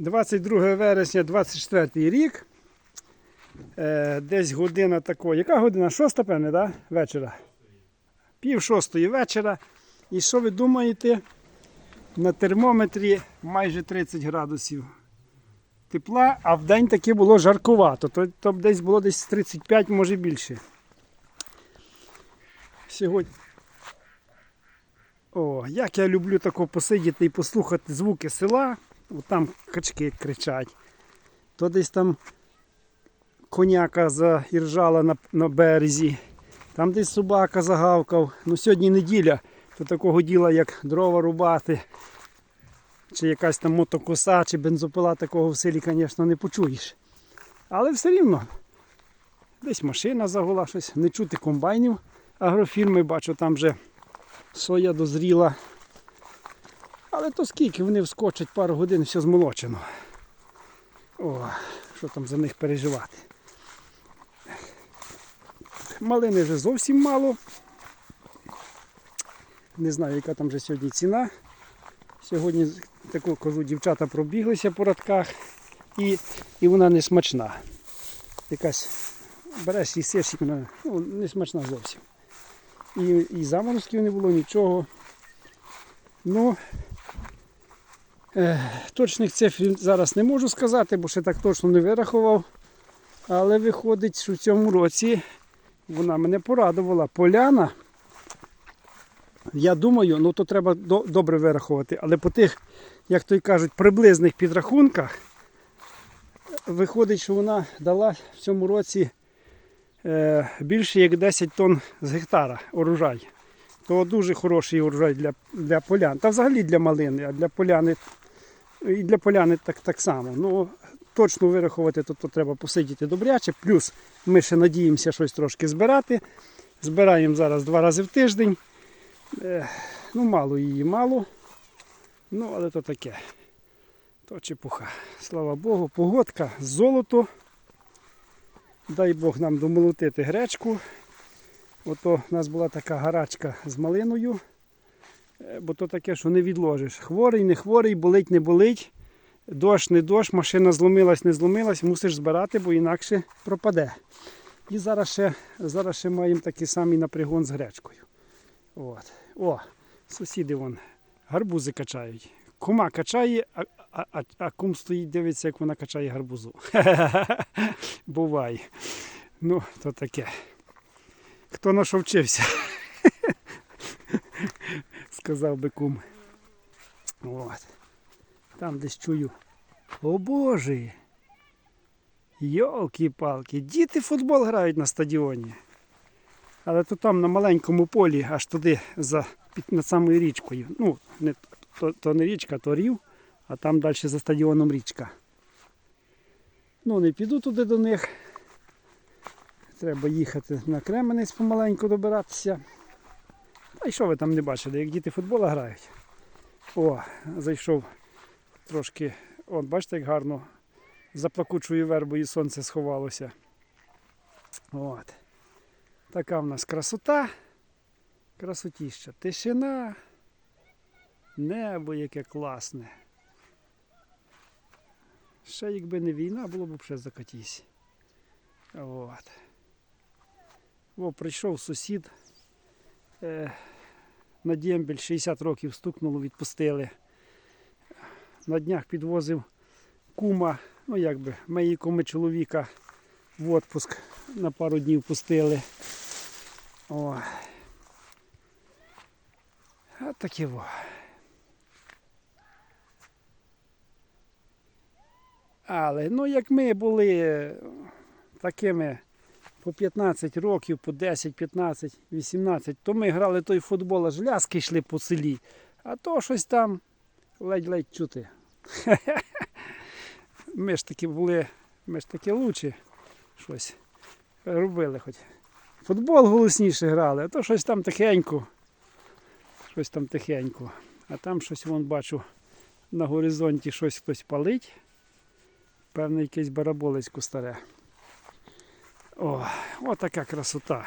22 вересня 24 рік. Е, десь година такої. Яка година? Шоста, певне, да? вечора? Пів шостої вечора. І що ви думаєте? На термометрі майже 30 градусів тепла, а в день таки було жаркувато. То, то десь було десь 35, може більше. Сьогодні. О, як я люблю тако посидіти і послухати звуки села. Там качки кричать. То десь там коняка заіржала на, на березі. Там десь собака загавкав. Ну сьогодні неділя, то такого діла, як дрова рубати, чи якась там мотокоса, чи бензопила, такого в селі, звісно, не почуєш. Але все рівно. Десь машина загула, щось не чути комбайнів агрофірми, бачу, там вже соя дозріла. Але то скільки вони вскочать пару годин, все змолочено. О, що там за них переживати. Малини вже зовсім мало. Не знаю, яка там вже сьогодні ціна. Сьогодні таку кажу, дівчата пробіглися по радках і, і вона не смачна. Якась береш і і вона ну, не смачна зовсім. І, і заморозків не було, нічого. Ну, точних цифр зараз не можу сказати, бо ще так точно не вирахував. Але виходить, що в цьому році вона мене порадувала. Поляна. Я думаю, ну то треба добре вирахувати, але по тих, як то й кажуть, приблизних підрахунках виходить, що вона дала в цьому році е, більше як 10 тонн з гектара урожай. То дуже хороший урожай для, для полян. Та взагалі для малини, а для поляни і для поляни так, так само. Ну, точно вирахувати, то, то треба посидіти добряче. Плюс ми ще надіємося щось трошки збирати. Збираємо зараз два рази в тиждень. Ну, мало її, мало. Ну, але то таке. То чепуха. Слава Богу, погодка, золото. Дай Бог нам домолотити гречку. Ото у нас була така гарачка з малиною. Е, Бо то таке, що не відложиш. Хворий, не хворий, болить, не болить. Дощ, не дощ, машина зломилась, не зломилась, мусиш збирати, бо інакше пропаде. І зараз ще, зараз ще маємо такий самий напрягон з гречкою. От. О, сусіди вон гарбузи качають. Кума качає, а, а, а, а кум стоїть, дивиться, як вона качає гарбузу. Буває. Ну, то таке. Хто на що вчився? Сказав би кум. От. Там десь чую. О Боже! Йолки-палки, діти футбол грають на стадіоні. Але то там на маленькому полі, аж туди за, під над самою річкою. Ну, не, то, то не річка, то рів, а там далі за стадіоном річка. Ну, не піду туди до них. Треба їхати на Кременець помаленьку добиратися. Та й що ви там не бачили, як діти футбола грають. О, зайшов трошки. От, бачите, як гарно за плакучою вербою сонце сховалося. От. Така в нас красота. Красотіща. Тишина. Небо яке класне. Ще якби не війна, було б ще закатісь. От. О, прийшов сусід. Е, на дембель 60 років стукнуло, відпустили. На днях підвозив кума, ну якби, мої куми чоловіка в отпуск на пару днів пустили. О. А таке во. Але ну як ми були такими по 15 років, по 10, 15, 18, то ми грали той футбол, аж ляски йшли по селі, а то щось там ледь-ледь чути. Ми ж таки були, ми ж таки лучі щось робили хоч. Футбол голосніше грали, а то щось там тихенько. Щось там тихенько. А там щось вон бачу на горизонті щось хтось палить. Певне якесь бараболицько старе. О, отака красота.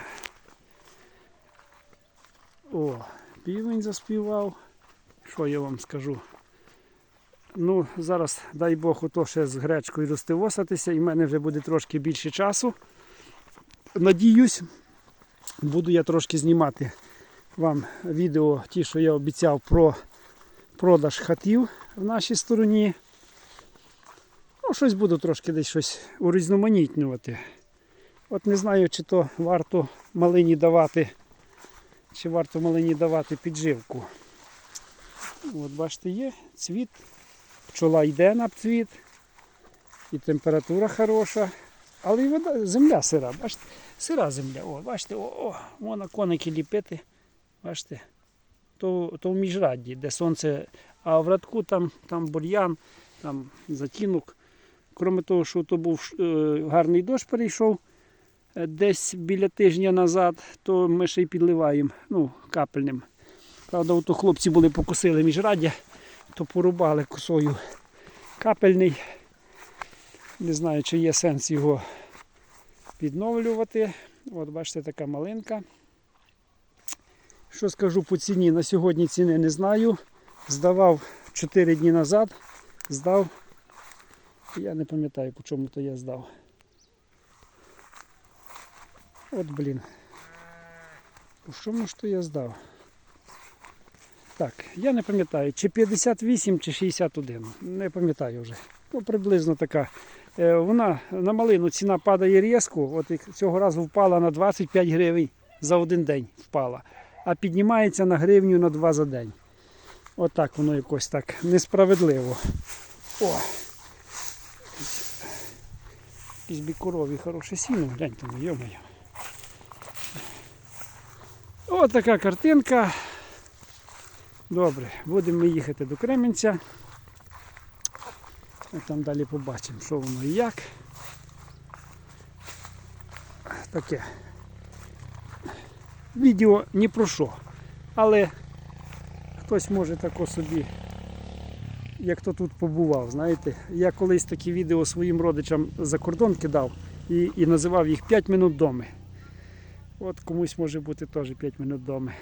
О, півень заспівав. Що я вам скажу? Ну, зараз, дай Бог, ото ще з гречкою розтивосатися, і в мене вже буде трошки більше часу. Надіюсь, буду я трошки знімати вам відео, ті, що я обіцяв про продаж хатів в нашій стороні. Ну, щось буду трошки десь щось урізноманітнювати. От не знаю, чи то варто малині давати, чи варто малині давати підживку. От бачите, є цвіт, пчола йде на цвіт, і температура хороша, але і вода, земля сира, бачите, сира земля. О, бачите, о, о, можна коники ліпити. Бачите, то, то в міжрадді, де сонце, а в радку там, там бур'ян, там затінок. Крім того, що то був е, гарний дощ перейшов десь біля тижня назад, то ми ще й підливаємо ну, капельним. Правда, ото хлопці були покусили міжраддя, то порубали косою капельний. Не знаю, чи є сенс його відновлювати. От бачите, така малинка. Що скажу по ціні? На сьогодні ціни не знаю. Здавав 4 дні назад, здав. Я не пам'ятаю, по чому то я здав. От блін. По чому ж то я здав? Так, я не пам'ятаю, чи 58, чи 61. Не пам'ятаю вже. Ну, приблизно така. Е, Вона на малину ціна падає різко. От цього разу впала на 25 гривень за один день впала. А піднімається на гривню на 2 за день. Отак воно якось так несправедливо. О! Якісь бікурові хороше сіно, гляньте, ну, йо-моє. Ось така картинка. Добре, будемо їхати до Кременця. Там далі побачимо, що воно і як. Таке. Відео ні про що. Але хтось може тако собі, як хто тут побував, знаєте. Я колись такі відео своїм родичам за кордон кидав і, і називав їх 5 минут доми. От комусь може бути теж 5 минут доми.